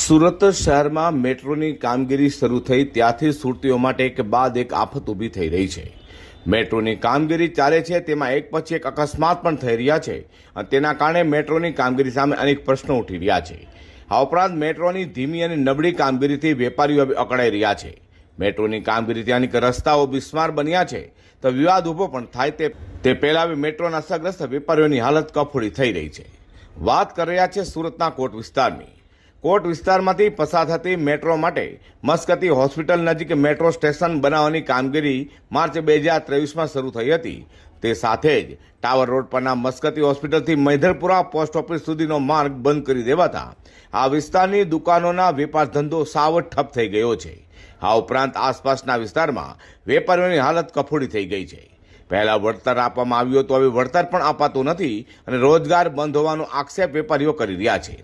સુરત શહેરમાં મેટ્રોની કામગીરી શરૂ થઈ, ત્યાંથી સુરતીઓ માટે એક બાદ એક આફત ઊભી થઈ રહી છે. મેટ્રોની કામગીરી ચાલે છે, તેમાં એક પછી એક અકસ્માત પણ થઈ રહ્યા છે અને તેના કારણે મેટ્રોની કામગીરી સામે અનેક પ્રશ્નો ઉઠી રહ્યા છે. આ ઉપરાંત મેટ્રોની ધીમી અને નબળી કામગીરીથી વેપારીઓ અકળાઈ રહ્યા છે. મેટ્રોની કામગીરીથી ત્યાંની રસ્તાઓ બિસ્માર બન્યા છે, તો વિવાદ ઊભો પણ થાય તે તે પહેલા મેટ્રોના અસરગ્રસ્ત વેપારીઓની હાલત કફોડી થઈ રહી છે. વાત કરી રહ્યા છે સુરતના કોટ વિસ્તારની. કોટ વિસ્તારમાંથી પસાર થતી મેટ્રો માટે મસ્કતી હોસ્પિટલ નજીક મેટ્રો સ્ટેશન બનાવવાની કામગીરી માર્ચ બે હજાર ત્રેવીસમાં શરૂ થઈ હતી. તે સાથે જ ટાવર રોડ પરના મસ્કતી હોસ્પિટલથી મૈધરપુરા પોસ્ટ ઓફિસ સુધીનો માર્ગ બંધ કરી દેવાતા આ વિસ્તારની દુકાનોના વેપાર ધંધો સાવ ઠપ થઈ ગયો છે. આ ઉપરાંત આસપાસના વિસ્તારમાં વેપારીઓની હાલત કફોડી થઈ ગઈ છે. પહેલા વળતર આપવામાં આવ્યું હતું, હવે વળતર પણ અપાતું નથી અને રોજગાર બંધ હોવાનો આક્ષેપ વેપારીઓ કરી રહ્યા છે.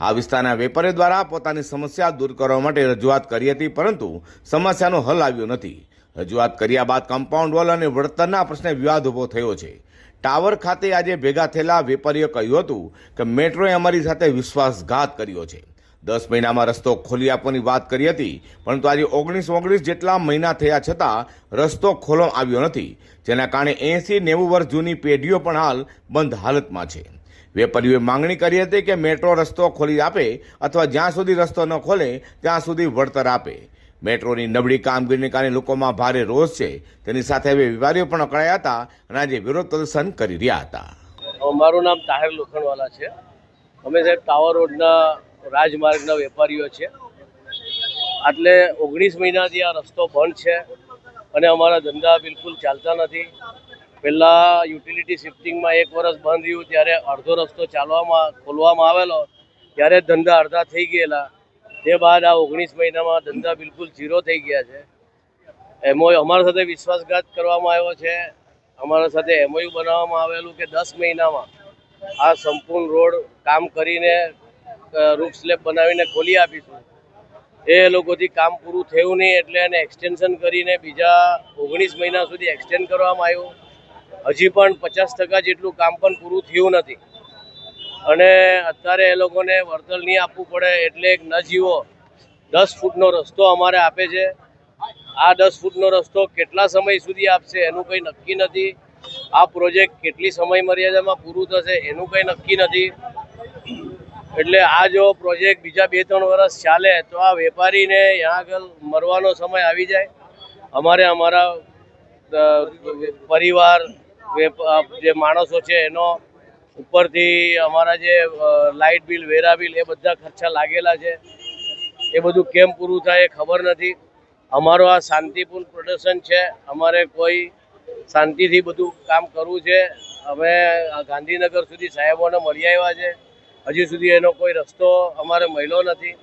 આ વિસ્તારના વેપારીઓ દ્વારા પોતાની સમસ્યા દૂર કરવા માટે રજૂઆત કરી હતી, પરંતુ સમસ્યાનો હલ આવ્યો નથી. રજૂઆત કર્યા બાદ કમ્પાઉન્ડ વોલ અને વળતરના પ્રશ્ને વિવાદ ઊભો થયો છે. ટાવર ખાતે આજે ભેગા થયેલા વેપારીઓ કહ્યું હતું કે, મેટ્રોએ અમારી સાથે વિશ્વાસઘાત કર્યો છે. દસ મહિનામાં રસ્તો ખોલી આપવાની વાત કરી હતી, પરંતુ આજે ઓગણીસ ઓગણીસ જેટલા મહિના થયા છતાં રસ્તો ખોલવામાં આવ્યો નથી, જેના કારણે એંસી નેવું વર્ષ જૂની પેઢીઓ પણ હાલ બંધ હાલતમાં છે. વેપારીઓએ માંગણી કરી હતી કે મેટ્રો રસ્તો ખોલી આપે અથવા જ્યાં સુધી રસ્તો ન ખોલે, ત્યાં સુધી વળતર આપે. મેટ્રોની નબળી કામગીરીને કારણે લોકોમાં ભારે રોષ છે. તેની સાથે હવે વેપારીઓ પણ અકળાયા હતા અને આજે વિરોધ પ્રદર્શન કરી રહ્યા હતા. મારું નામ તાહેર લોખંડવાલા છે. અમે સાહેબ, ટાવર રોડના રાજમાર્ગના વેપારીઓ છે. એટલે ઓગણીસ મહિનાથી આ રસ્તો બંધ છે અને અમારા ધંધા બિલકુલ ચાલતા નથી. પહેલાં યુટિલિટી શિફ્ટિંગમાં એક વર્ષ બંધ રહ્યું, ત્યારે અડધો રસ્તો ચાલવામાં, ખોલવામાં આવેલો, ત્યારે ધંધા અડધા થઈ ગયેલા. તે બાદ આ ઓગણીસ મહિનામાં ધંધા બિલકુલ ઝીરો થઈ ગયા છે. એમઓયુ અમારા સાથે વિશ્વાસઘાત કરવામાં આવ્યો છે. અમારા સાથે એમઓયુ બનાવવામાં આવેલું કે દસ મહિનામાં આ સંપૂર્ણ રોડ કામ કરીને રૂફ સ્લેબ બનાવીને ખોલી આપીશું. એ લોકોથી કામ પૂરું થયું નહીં એટલે એને એક્સટેન્શન કરીને બીજા ઓગણીસ મહિના સુધી એક્સટેન્ડ કરવામાં આવ્યું. હજી પણ પચાસ ટકા જેટલું કામ પણ પૂરું થયું નથી. અને અત્યારે એ લોકોને વળતર નહીં આપવું પડે એટલે એક નજીવો દસ ફૂટનો રસ્તો અમારે આપે છે. આ દસ ફૂટનો રસ્તો કેટલા સમય સુધી આપશે એનું કંઈ નક્કી નથી. આ પ્રોજેક્ટ કેટલી સમય મર્યાદામાં પૂરું થશે એનું કંઈ નક્કી નથી. એટલે આ જો પ્રોજેક્ટ બીજા બે ત્રણ વર્ષ ચાલે તો આ વેપારીને ત્યાં આગળ મરવાનો સમય આવી જાય. અમારે અમારા પરિવાર જે માણસો છે એનો ઉપરથી અમારા જે લાઇટ બિલ, વેરા બિલ એ બધા ખર્ચા લાગેલા છે. એ બધું કેમ પૂરું થાય એ ખબર નથી. અમારો આ શાંતિપૂર્ણ પ્રદર્શન છે. અમારે કોઈ શાંતિથી બધું કામ કરવું છે. અમે ગાંધીનગર સુધી સાહેબોને મળી આવ્યા છે. હજી સુધી એનો કોઈ રસ્તો અમારે મળ્યો નથી.